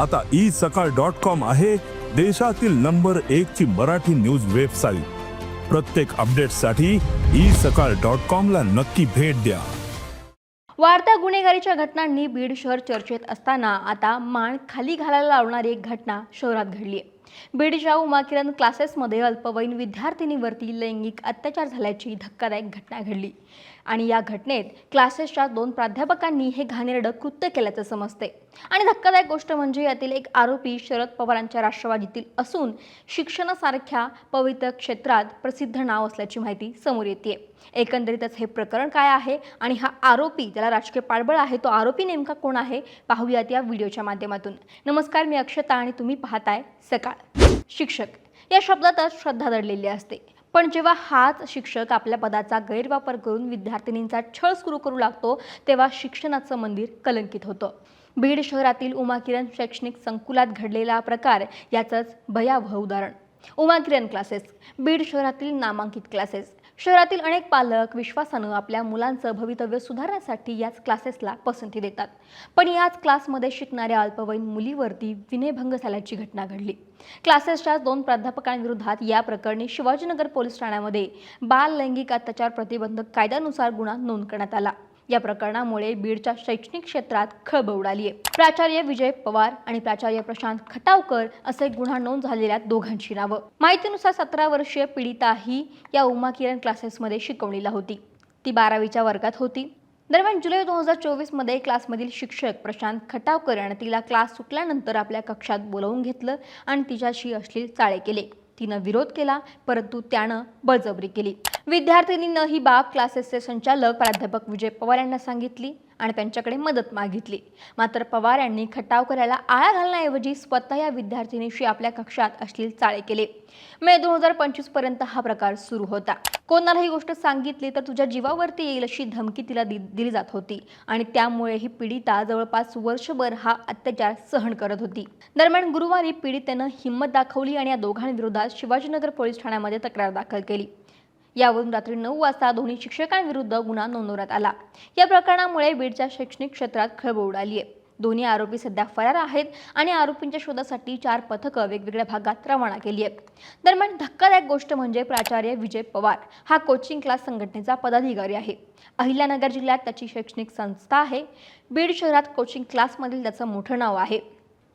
आता ई सकाळ dot com आहे देशातील नंबर एक ची मराठी न्यूज वेबसाईट. प्रत्येक अपडेटसाठी ई सकाळ डॉट कॉम ला नक्की भेट द्या. वाढत्या गुन्हेगारीच्या घटनांनी बीड शहर चर्चेत असताना आता मान खाली घालायला लावणारी एक घटना शहरात घडली आहे. बीडच्या उमाकिरण क्लासेसमध्ये अल्पवयीन विद्यार्थिनीवरती लैंगिक अत्याचार झाल्याची धक्कादायक घटना घडली. आणि या घटनेत क्लासेसच्या दोन प्राध्यापकांनी हे घाणेरडं कृत्य केल्याचं समजते आणि धक्कादायक गोष्ट म्हणजे यातील एक आरोपी शरद पवारांच्या राष्ट्रवादीतील असून शिक्षणासारख्या पवित्र क्षेत्रात प्रसिद्ध नाव असल्याची माहिती समोर येते एकंदरीतच हे प्रकरण काय आहे आणि हा आरोपी ज्याला राजकीय पाठबळ आहे तो आरोपी नेमका कोण आहे? पाहूयात या व्हिडिओच्या माध्यमातून. नमस्कार मी अक्षता आणि तुम्ही पाहताय सकाळ. शिक्षक. या शब्दातच श्रद्धा दडलेली असते. पण जेव्हा हाच शिक्षक आपल्या पदाचा गैरवापर करून विद्यार्थिनींचा छळ सुरू करू लागतो तेव्हा शिक्षणाचं मंदिर कलंकित होतं. बीड शहरातील उमाकिरण शैक्षणिक संकुलात घडलेला प्रकार याचंच भयावह उदाहरण. उमाकिरण क्लासेस बीड शहरातील नामांकित क्लासेस शहरातील अनेक पालक विश्वासानं आपल्या मुलांचं भवितव्य सुधारण्यासाठी याच क्लासेसला पसंती देतात. पण याच क्लासमध्ये शिकणाऱ्या अल्पवयीन मुलीवरती विनयभंग झाल्याची घटना घडली. क्लासेसच्या दोन प्राध्यापकांविरोधात या प्रकरणी शिवाजीनगर पोलीस ठाण्यामध्ये बाल लैंगिक अत्याचार प्रतिबंधक कायद्यानुसार गुन्हा नोंद करण्यात आला. या प्रकरणामुळे बीडच्या शैक्षणिक क्षेत्रात खळबळ उडाली आहे. प्राचार्य विजय पवार आणि प्राचार्य प्रशांत खटावकर असे गुन्हा नोंद झालेल्या दोघांची नावं. माहितीनुसार सतरा वर्षीय पीडिता ही या उमा किरण क्लासेसमध्ये शिकवणीला होती. ती बारावीच्या वर्गात होती. दरम्यान जुलै दोन हजार चोवीसमध्ये क्लासमधील शिक्षक प्रशांत खटावकर यानं तिला क्लास सुटल्यानंतर आपल्या कक्षात बोलावून घेतलं आणि तिच्याशी अश्लील चाळे केले. तिनं विरोध केला परंतु त्यानं बळजबरी केली. विद्यार्थिनीनं ही बाब क्लासेसचे संचालक प्राध्यापक विजय पवार यांना सांगितली. आणि त्यांच्याकडे मदत मागितली. मात्र पवार यांनी खटाव करायला आळा घालण्याऐवजी स्वतः या विद्यार्थिनीशी आपल्या कक्षात अश्लील चाळे केले. मे दोन हजार पंचवीसपर्यंत हा प्रकार सुरू होता. कोणाला ही गोष्ट सांगितली तर तुझ्या जीवावरती येईल अशी धमकी तिला दि दिली जात होती आणि त्यामुळे ही पीडिता जवळपास वर्षभर हा अत्याचार सहन करत होती. दरम्यान गुरुवारी पीडितेनं हिंमत दाखवली आणि या दोघांविरोधात शिवाजीनगर पोलीस ठाण्यामध्ये तक्रार दाखल केली. यावरून रात्री नऊ वाजता दोन्ही शिक्षकांविरुद्ध गुन्हा नोंदवण्यात आला. या प्रकरणामुळे बीडच्या शैक्षणिक क्षेत्रात खळबळ उडाली आहे. दोन्ही आरोपी सध्या फरार आहेत आणि आरोपींच्या शोधासाठी चार पथकं वेगवेगळ्या भागात रवाना केली आहेत. दरम्यान धक्कादायक गोष्ट म्हणजे प्राचार्य विजय पवार हा कोचिंग क्लास संघटनेचा पदाधिकारी आहे. अहिल्यानगर जिल्ह्यात त्याची शैक्षणिक संस्था आहे. बीड शहरात कोचिंग क्लासमधील त्याचं मोठं नाव आहे.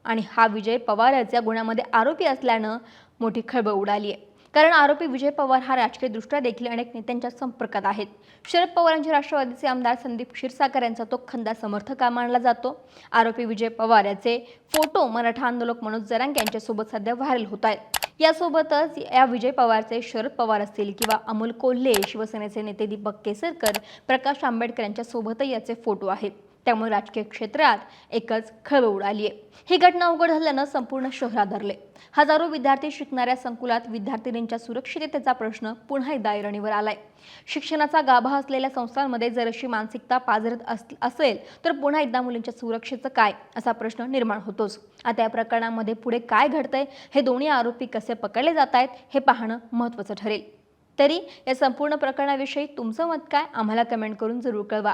आणि हा विजय पवारच या गुन्ह्यामध्ये आरोपी असल्यानं मोठी खळबळ उडाली आहे. कारण आरोपी विजय पवार हा राजकीयदृष्ट्या देखील अनेक नेत्यांच्या संपर्कात आहेत. शरद पवारांचे राष्ट्रवादीचे आमदार संदीप क्षीरसागर यांचा तो खंदा समर्थक मानला जातो? आरोपी विजय पवार याचे फोटो मराठा आंदोलक मनोज जरांग यांच्यासोबत सध्या व्हायरल होत आहेत. यासोबतच या विजय पवारचे शरद पवार असतील किंवा अमोल कोल्हे शिवसेनेचे नेते दीपक केसरकर प्रकाश आंबेडकर यांच्यासोबतही याचे फोटो आहेत. त्यामुळे राजकीय क्षेत्रात एकच खळबळ उडाली आहे ही घटना उघड झाल्यानं संपूर्ण शहर आदरले हजारो विद्यार्थी शिकणाऱ्या संकुलात विद्यार्थिनींच्या सुरक्षिततेचा प्रश्न पुन्हा एकदा ऐरणीवर आलाय. शिक्षणाचा गाभा असलेल्या संस्थांमध्ये जर अशी मानसिकता पाजरत अस- असेल तर पुन्हा एकदा मुलींच्या सुरक्षेचं काय? असा प्रश्न निर्माण होतोच. आता या प्रकरणामध्ये पुढे काय घडतंय? हे दोन्ही आरोपी कसे पकडले जात आहेत हे पाहणं महत्त्वाचं ठरेल. तरी या संपूर्ण प्रकरणाविषयी तुमचं मत काय? आम्हाला कमेंट करून जरूर कळवा.